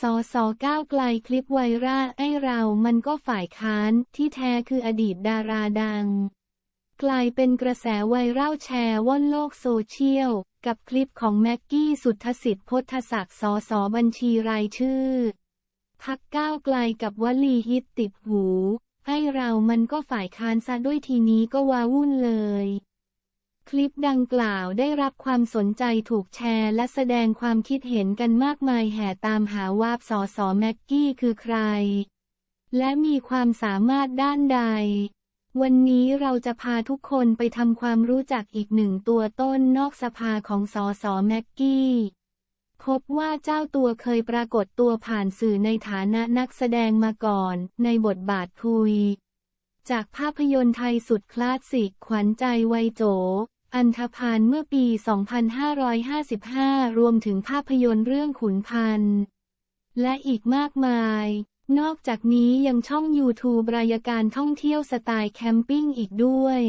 สอสอก้าวไกลคลิปไวรัลไอ้เรามันก็ฝ่ายค้านที่แท้คืออดีตดาราดัง กลายเป็นกระแสไวรัลแชร์ว่อนโลกโซเชียล กับคลิปของแม็กกี้สุทธสิทธิ์พทธศักดิ์สอสอบัญชีรายชื่อ พักก้าวไกลกับวลีฮิตติดหูไอ้เรามันก็ฝ่ายค้านซะด้วยทีนี้ก็วาวุ่นเลย คลิปดังกล่าวได้รับความสนใจถูกแชร์และแสดงความคิดเห็นกันมากมายแห่ตามหาวาบสอสอแม็กกี้คือใคร และมีความสามารถด้านใด วันนี้เราจะพาทุกคนไปทำความรู้จักอีกหนึ่งตัวต้นนอกสภาของสอสอแม็กกี้พบว่าเจ้าตัวเคยปรากฏตัวผ่านสื่อในฐานะนักแสดงมาก่อน ในบทบาทคุย จากภาพยนตร์ไทยสุดคลาสสิกขวัญใจวัยโจ อันธพาลเมื่อปี 2555 รวมถึงภาพยนตร์เรื่องขุนพันธ์และอีกมากมาย นอกจากนี้ยังช่อง YouTube รายการท่องเที่ยวสไตล์แคมปิ้งอีกด้วย